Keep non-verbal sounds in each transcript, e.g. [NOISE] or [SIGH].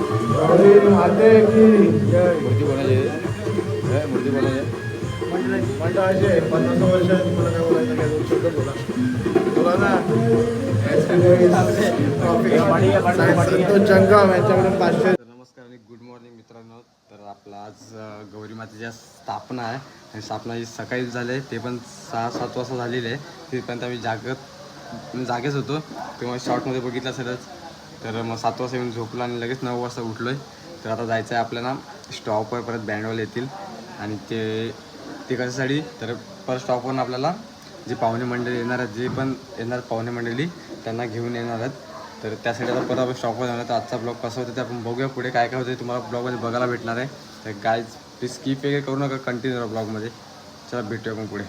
माते मंडळाचे पन्नास काय बोलायचं काय दोन शब्द बोला बोला ना संतोष जंगम यांच्याकडून पाचशे नमस्कार आणि गुड मॉर्निंग मित्रांनो. तर आपला आज गौरी मातेच्या स्थापना आहे. आणि स्थापना जी सकाळीच झाली आहे ते पण सहा सात वाजता झालेली आहे. तिथपर्यंत आम्ही जागत जागेच होतो. तेव्हा शॉर्टमध्ये बघितलं असेलच तर मग सात वाजता येऊन झोपलो आणि लगेच नऊ वाजता उठलो आहे तर आता जायचं आहे आपल्याला स्टॉपवर परत बँडवाले येतील आणि ते ते कशासाठी तर परत स्टॉपवरून आपल्याला जे पाहुणे मंडळी येणार आहेत जे पण येणार पाहुणे मंडळी त्यांना घेऊन येणार आहेत. तर त्यासाठी आता परत आपण स्टॉपवर जाणार. तर आजचा ब्लॉग कसा होता ते आपण बघूया पुढे. काय काय होतं तुम्हाला ब्लॉगमध्ये बघायला भेटणार आहे. तर गायज प्लीज स्किप वगैरे करू नका कंटिन्यू ब्लॉगमध्ये चला भेटूया आपण पुढे.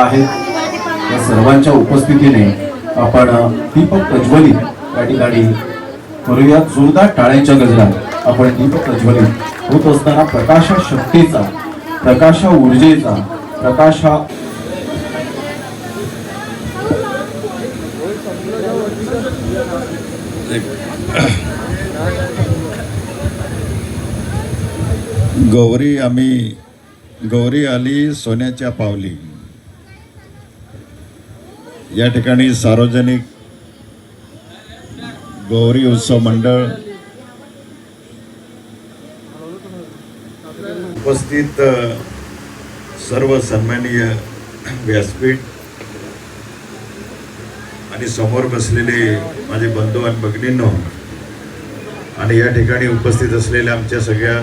आहेत. या सर्वांच्या उपस्थितीने आपण दीपक प्रज्वलित या ठिकाणी करूया जोरदार टाळ्यांच्या गजरात आपण दीपक प्रज्वलित होत असताना प्रकाश शक्तीचा प्रकाश ऊर्जेचा प्रकाशा गौरी आम्ही गौरी आली सोन्याच्या पावली. या ठिकाणी सार्वजनिक गौरी उत्सव मंडळ उपस्थित सर्व सन्माननीय व्यासपीठ आणि समोर बसलेले माझे बंधू आणि भगिनींनो आणि या ठिकाणी उपस्थित असलेल्या आमच्या सगळ्या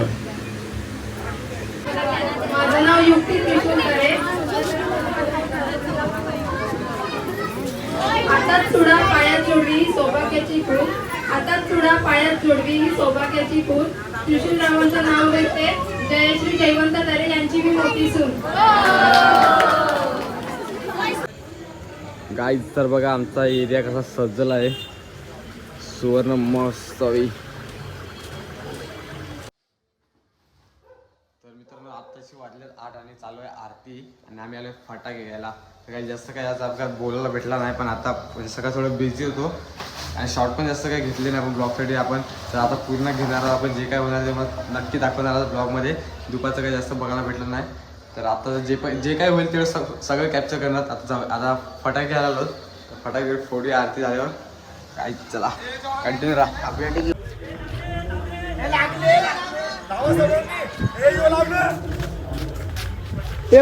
माझं नाव युक्ती त्रिशूल करे आता चुडा पायात जोडवी ही सौभाग्याची खून. आता चुडा पायात जोडवी ही सौभाग्याची खून. त्रिशूल नाव घेते. जयश्री जयवंत तरे यांची मी मोठी सून. गाईज तर बघा आमचा एरिया कसा सज्जला आहे. सुवर्ण महोत्सवी. तर मित्रांनो आत्ताशी वाजल्यात आठ आणि चालू आहे आरती. आणि आम्ही आलो फटाके घ्यायला. काही जास्त काही आज अपघात बोलायला भेटला नाही पण आता म्हणजे सकाळ थोडं बिझी होतो. आणि शॉर्ट पण जास्त काही घेतले नाही आपण ब्लॉगसाठी आपण. तर आता पूर्ण घेणार आहोत आपण जे काय होणार ते मग नक्की दाखवणार आहोत ब्लॉगमध्ये दुपारचं काही जास्त बघायला भेटलं नाही. तर आता जे पण जे काय होईल तेवढं सग सगळं कॅप्चर करणार. आता जाऊ आता फटाके आलो तर फटाके फोडी आरती झाल्यावर काय चला. कंटिन्यू राहा. ते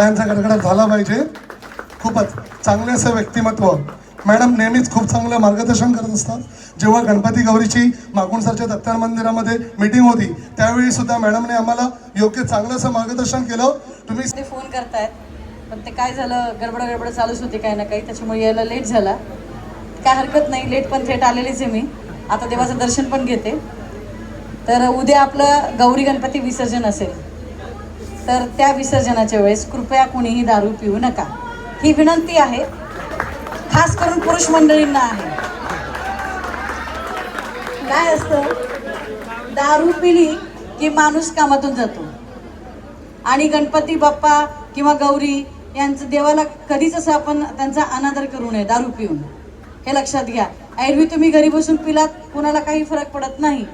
टाळ्यांचा गडगडाट झाला पाहिजे. खूपच चांगले असं व्यक्तिमत्व. मॅडम नेहमीच खूप चांगलं मार्गदर्शन करत असतात. जेव्हा गणपती गौरीची मागून दत्तान मंदिरामध्ये मीटिंग होती त्यावेळी सुद्धा मॅडमने आम्हाला योग्य चांगलं असं मार्गदर्शन केलं. तुम्ही ते फोन करतायत पण ते काय झालं गडबड गडबड चालूच होती काही ना काही त्याच्यामुळे यायला लेट झाला. काय हरकत नाही लेट पण थेट आलेलीच आहे मी. आता देवाचं दर्शन पण घेते. तर उद्या आपलं गौरी गणपती विसर्जन असेल. तर त्या विसर्जनाच्या वेळेस कृपया कुणीही दारू पिऊ नका. ही विनंती आहे खास करून पुरुष मंडळींना आहे. काय असतं? दारू पिली की माणूस कामातून जातो. आणि गणपती बाप्पा किंवा गौरी यांचं देवाला कधीच असं आपण त्यांचा अनादर करू नये दारू पिऊन. हे लक्षात घ्या. ऐरवी तुम्ही घरी बसून पिलात कुणाला काही फरक पडत नाही.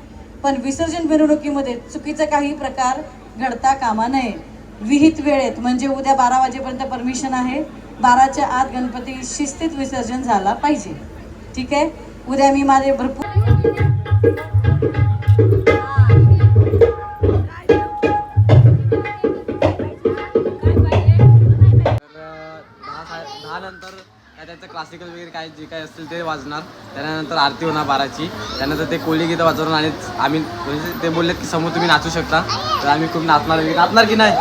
पण विसर्जन मिरवणुकीमध्ये चुकीचा काही प्रकार घडता कामा नये. विहित वेळेत म्हणजे उद्या बारा वाजेपर्यंत परमिशन आहे. बाराच्या आत गणपती शिस्तीत विसर्जन झाला पाहिजे. ठीक आहे? उद्या मी माझे भरपूर क्लासिकल वगैरे काय जे काय असतील ते वाजणार. त्यानंतर आरती होणार बाराची. त्यानंतर ते कोळी गीतं वाजवणार आणि आम्ही म्हणजे ते बोलले की समोर तुम्ही नाचू शकता. तर आम्ही खूप नाचणार वगैरे. नाचणार की नाही?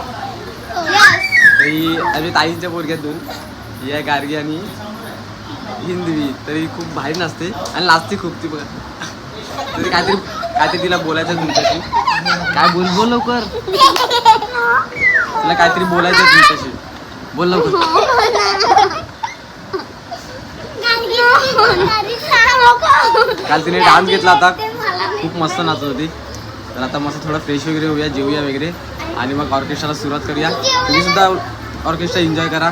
तरी आम्ही ताईंच्या बोरग्यात दोन ही आहे गार्गी आणि हिंदवी. तरी खूप भारी नाचते आणि नाचते खूप ती बघा. तरी काहीतरी काहीतरी तिला बोलायचं तुमच्याशी. काय बोल बोल लवकर. तिला काहीतरी बोलायचं तुमच्याशी. बोल लवकर. [LAUGHS] काल तिने डान्स घेतला होता. खूप मस्त नाचत होती. तर आता मस्त थोडं फ्रेश वगैरे होऊया जेवूया वगैरे. आणि मग ऑर्केस्ट्राला सुरुवात करूया. तुम्ही सुद्धा ऑर्केस्ट्रा एन्जॉय करा.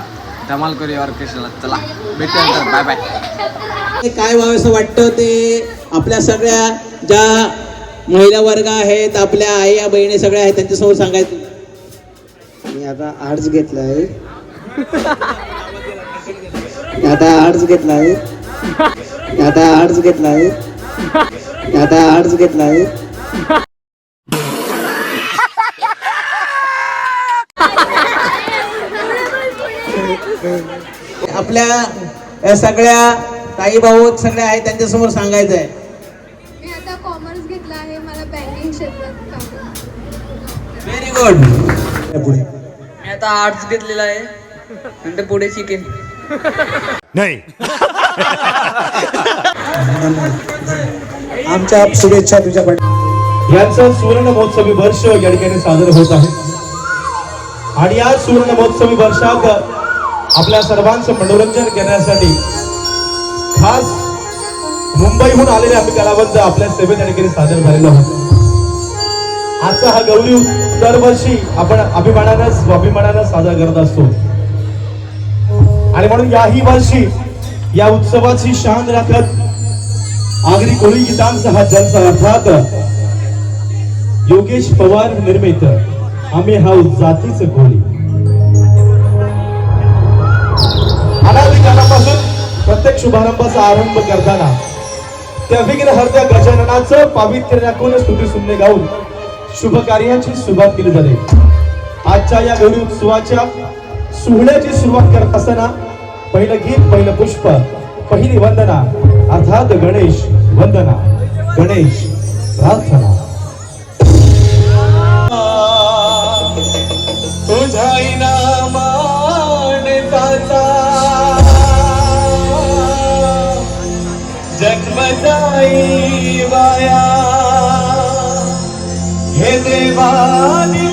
धमाल करूया ऑर्केस्ट्राला चला भेटूया बाय बाय ते काय व्हावंसं वाटतं ते? आपल्या सगळ्या ज्या महिला वर्ग आहेत आपल्या आई या बहिणी सगळ्या आहेत त्यांच्यासमोर सांगायचं. मी आता आर्ट्स घेतला आहे आता आर्ट्स घेतला आहे आता आर्ट्स घेतला आहे आता आर्ट्स घेतला आहे आपल्या या सगळ्या ताई भाऊ सगळ्या आहेत त्यांच्यासमोर सांगायचं आहे मी आता कॉमर्स घेतला आहे मला बँकिंग क्षेत्रात काम व्हेरी गुड पुढे मी आता आर्ट्स घेतलेला आहे नंतर पुढे शिकेन. [LAUGHS] आमच्या शुभेच्छा तुझ्याकडे यांचं सुवर्ण महोत्सवी वर्ष या ठिकाणी साजरं होत आहे. आणि या सुवर्ण महोत्सवी वर्षात आपल्या सर्वांचं मनोरंजन करण्यासाठी खास मुंबईहून आलेले आम्ही कलावंत आपल्या सेवेत या ठिकाणी सादर झालेलो आहोत. आजचा हा गौरी दरवर्षी आपण अभिमानानं स्वाभिमानानं साजरा करत असतो. आणि म्हणून याही वर्षी या उत्सवाची शान राखत आगरी कोळी गीतांचा हा जलसा अर्थात योगेश पवार निर्मित आम्ही हा जातीच कोळी. अनादिकालापासून प्रत्येक शुभारंभाचा आरंभ करताना त्या विघ्न हरत्या गजाननाचं पावित्र्य राखून स्तुती सुन्ने गाऊन शुभ कार्याची सुरुवात केली जाते. आजच्या या गौरी उत्सवाच्या सोहळ्याची सुरुवात करत असताना पहिलं गीत पहिलं पुष्प पहिली वंदना. अर्थात गणेश वंदना. गणेश प्रार्थना. तुझ्या जन्म जाई वाया. हे देवानी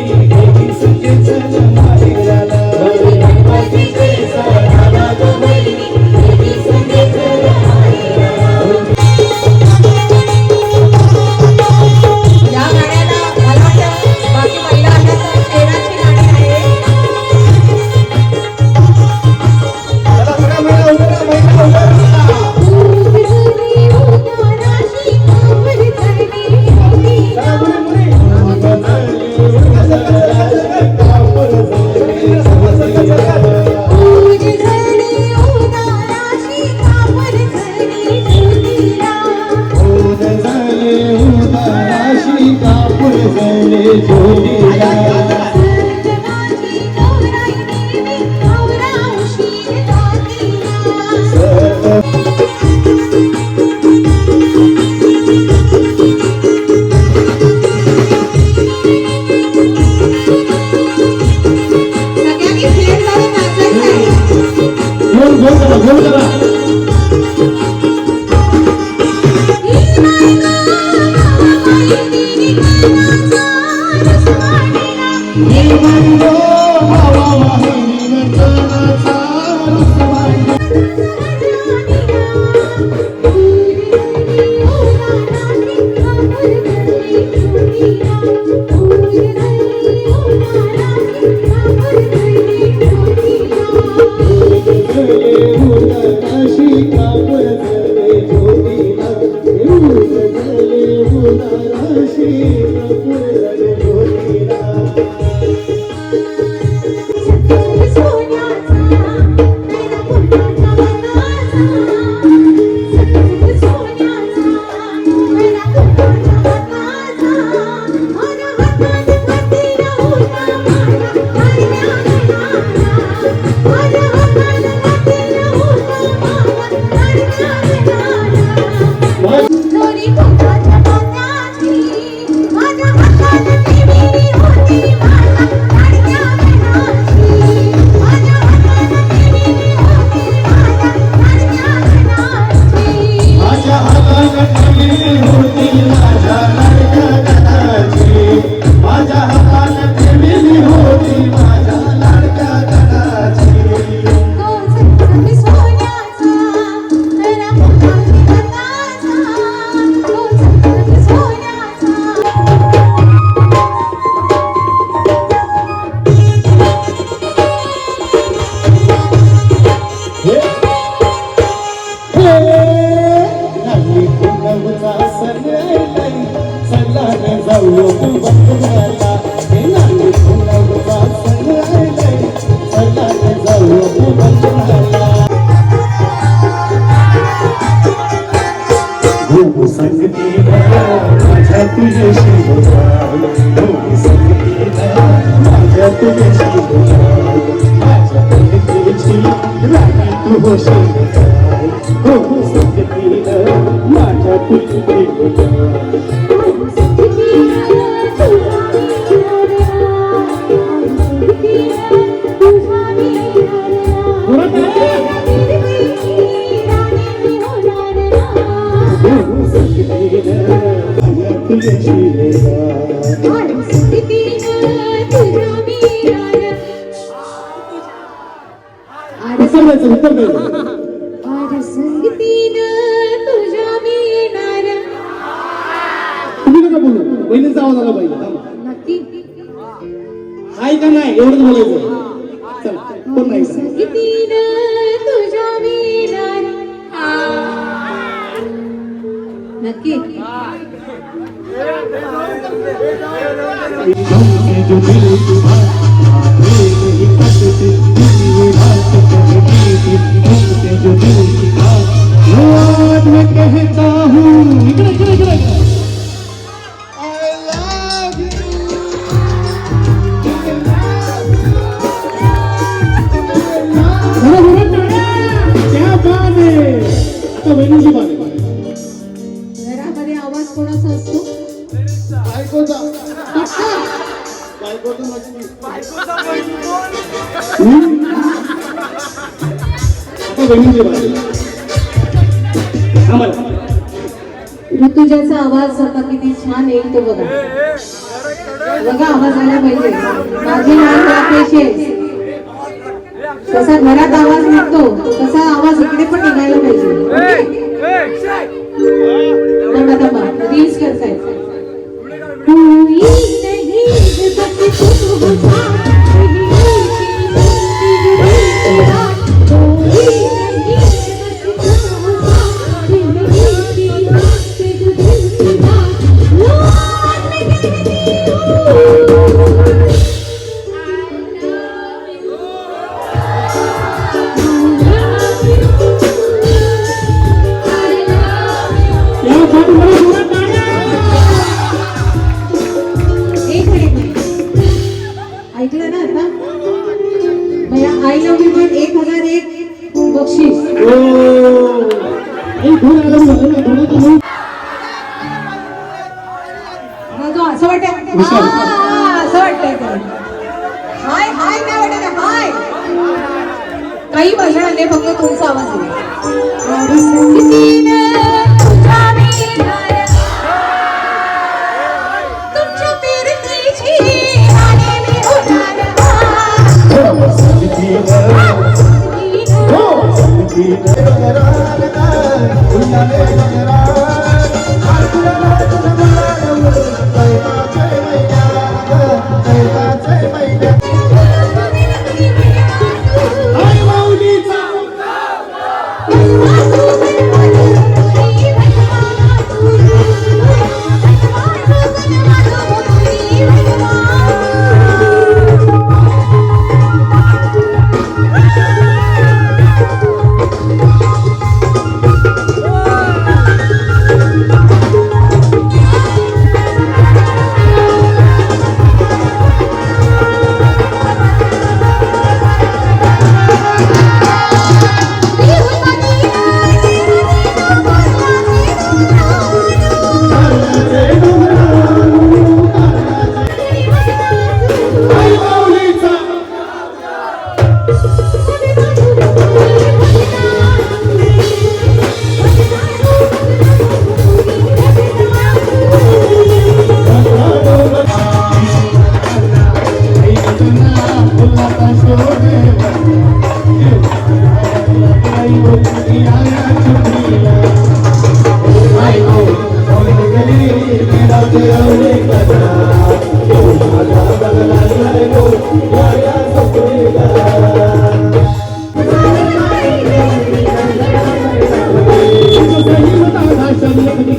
झाले तुम्ही बहिणीचा आवाज आला पाहिजे. हाय का नाही? एवढंच बोलायचं चला कोण नाही का? नक्की. घरामध्ये आवाज कोणाचा असतो? बायकोचा. बायकोचा. आहे. आम्हाला ऋतुजाचा आवाज आता किती छान येईल तो बघा. बघा आवाज आला पाहिजे. माझी नाव राकेश तसा घरात आवाज निघतो तसा आवाज इकडे पण निघायला पाहिजे. रील्स तो असं वाटत. असं वाटतंय. हाय हाय काय वाटत आहे? हाय काही भाषण आले फक्त तुमचा आवाज येईल तुमच्या फिरतीची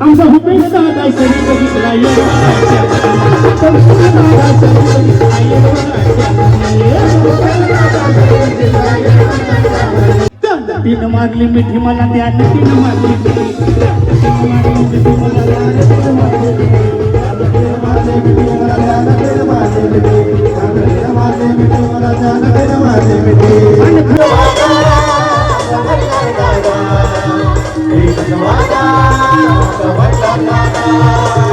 Ang bahupin sa day sa dito di layo Ang bahupin sa day sa dito di layo तिनं मागली मिठी मला द्या तिनं मागली मिठी मला द्या मला द्या मला द्या Thank you.